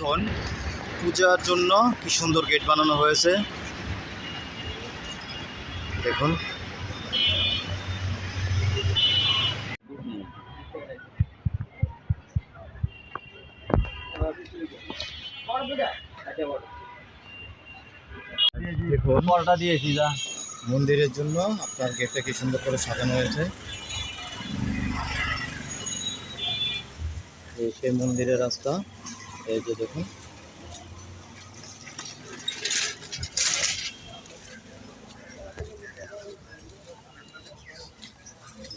দেখুন পূজার জন্য কি সুন্দর গেট বানানো হয়েছে। দেখুন। দেখুন। পরোটা দিয়েছি যা। মন্দিরের জন্য আপনার গেটটা কি সুন্দর করে সাজানো হয়েছে। সেই মন্দিরের রাস্তা। এই যে দেখুন।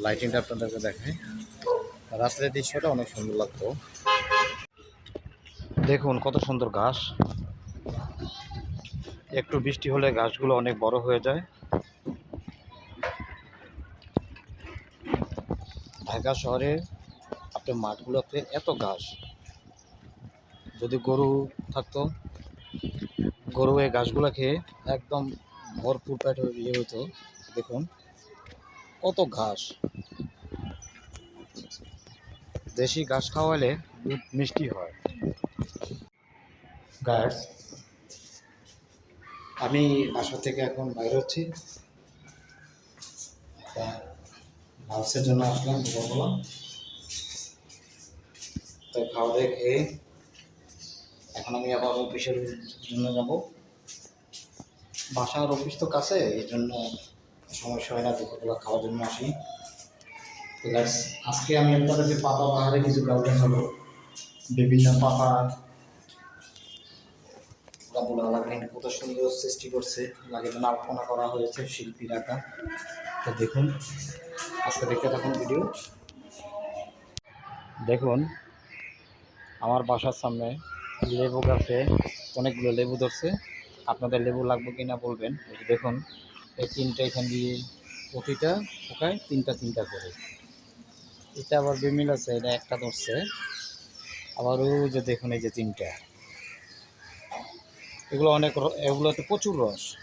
লাইটিংটা আপনাদেরকে দেখায় রাস্তার দৃশ্যটা অনেক সুন্দর লাগতো। দেখুন, কত সুন্দর ঘাস। একটু বৃষ্টি হলে ঘাসগুলো অনেক বড় হয়ে যায়। ঢাকা শহরে, আপনার মাঠগুলোতে এত ঘাস। যদি গরু থাকতো, গরু এই ঘাসগুলো খেয়ে একদম ভরপুর পেট ইয়ে হতো দেখুন। কত ঘাস। দেশি ঘাস খাওয়ালে দুধ মিষ্টি হয়। গাছ আমি বাসা থেকে এখন বাইরে হচ্ছি। মাংসের জন্য আসলাম তো খাওয়া দাওয়া খেয়ে এখন আমি আবার অফিসের জন্য যাব। বাসার অফিস তো কাছে এই জন্য সমস্যা হয় না দুপুরবেলা খাওয়ার জন্য আসি। guys, আজকে আমি আপনাদেরকে পাতা পাহাড়ে কিছু গাছ দেখাবো বিভিন্ন পাতা আলামিন কত সুন্দর সৃষ্টি করছে। লাগে যেন আলপনা করা হয়েছে শিল্পীর আঁকা তো দেখুন আজকে দেখতে থাকুন ভিডিও দেখুন আমার বাসার সামনে লেবু গাছে অনেকগুলো লেবু ধরছে। আপনাদের লেবু লাগবে কি না বলবেন দেখুন, এই তিনটা এখান দিয়ে প্রতিটা পোকায় তিনটা তিনটা করে। এটা আবার বিমিল আছে, এটা একটা ধরছে। আবার যে দেখুন, এই যে তিনটা। এগুলো অনেক র- এগুলোতে প্রচুর রস।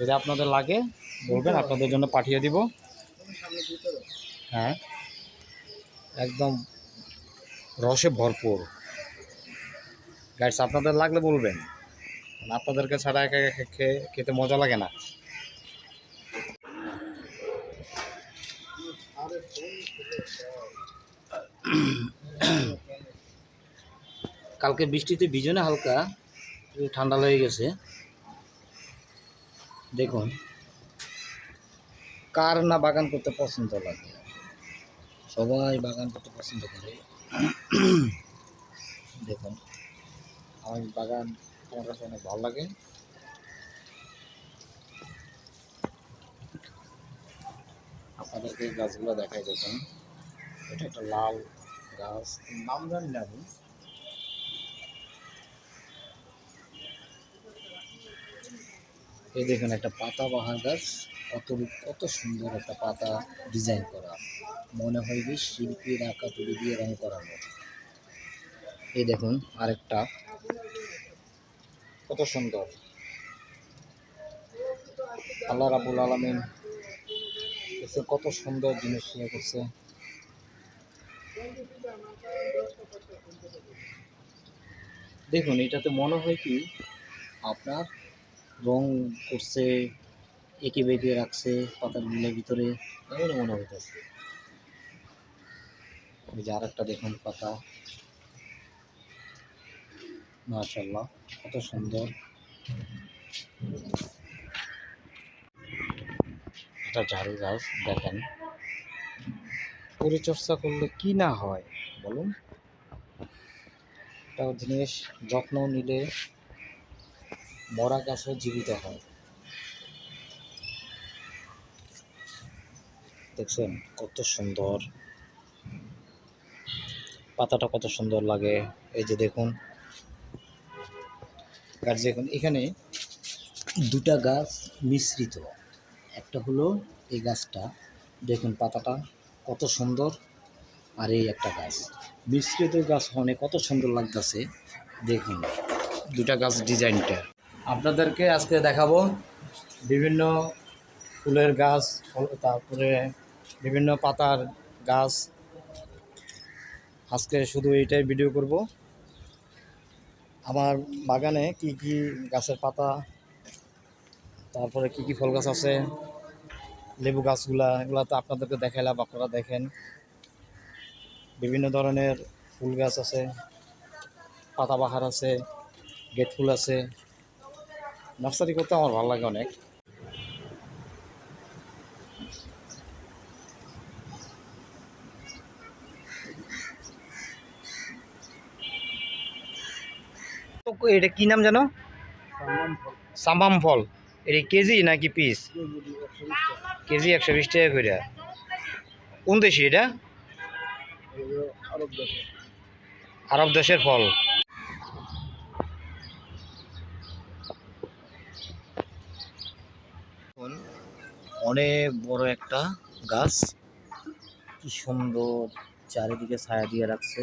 যদি আপনাদের লাগে, বলবেন, আপনাদের জন্য পাঠিয়ে দিব। হ্যাঁ। একদম রসে ভরপুর। গাইস আপনাদের লাগলে বলবেন। কারণ আপনাদেরকে ছাড়া একা একা খেয়ে খেতে মজা লাগে না। কালকে বৃষ্টিতে ভিজনে হালকা ঠান্ডা লেগে গেছে। দেখুন, কার না বাগান করতে পছন্দ লাগে? সবাই বাগান করতে পছন্দ করে। দেখুন। আমার বাগান আমার কাছে অনেক ভালো লাগে। আপনাদেরকে এই গাছগুলো দেখাই দেখুন। এটা একটা লাল গাছ নাম জানি না আমি। এই দেখুন একটা পাতা বাহার গাছ কত কত সুন্দর একটা পাতা ডিজাইন করা। মনে হয় যে শিল্পীর আঁকা তুলি দিয়ে রং করানো। এই দেখুন, আরেকটা। কত সুন্দর। আল্লাহ রাবুল আলমিন কত সুন্দর জিনিস ইয়ে করছে। দেখুন, এটাতে মনে হয় কি, আপনার রং করছে, এঁকে বেঁকে রাখছে পাতার মিলের ভিতরে এমন মনে হইতেছে। যে আর একটা দেখুন পাতা। মাশাল্লাহ কত সুন্দর। এটা ঝাড়ু গাছ, দেখেন। পরিচর্যা করলে কি না হয়, বলুন। একটা জিনিস, যত্ন নিলে মরা গাছও জীবিত হয়। দেখছেন, কত সুন্দর। পাতাটা কত সুন্দর লাগে। এই যে দেখুন গাছ দেখুন এখানে দুটা গাছ মিশ্রিত। একটা হলো এই গাছটা, দেখুন পাতাটা কত সুন্দর, আর এই একটা গাছ। মিশ্রিত গাছ হনে কত সুন্দর লাগতেছে, দেখুন। দুটা গাছ ডিজাইনটা। আপনাদেরকে আজকে দেখাবো বিভিন্ন ফুলের গাছ, তারপরে বিভিন্ন পাতার গাছ। আজকে শুধু এইটাই ভিডিও করব। আমার বাগানে কি কি গাছের পাতা, তারপরে কি কি ফল গাছ আছে, লেবু গাছগুলা, এগুলা তো আপনাদেরকে দেখাইলাম, আপনারা দেখেন। বিভিন্ন ধরনের ফুল গাছ আছে পাতাবাহার আছে গেট ফুল আছে। নার্সারি করতে আমার ভালো লাগে অনেক। এটা কি নাম জানো? সামাম ফল। এটা কেজি নাকি পিস? কেজি একশো বিশ টাকা করে কোন দেশি এটা? আরব দেশের ফল। অনেক বড় একটা গাছ। কি সুন্দর চারিদিকে ছায়া দিয়ে রাখছে।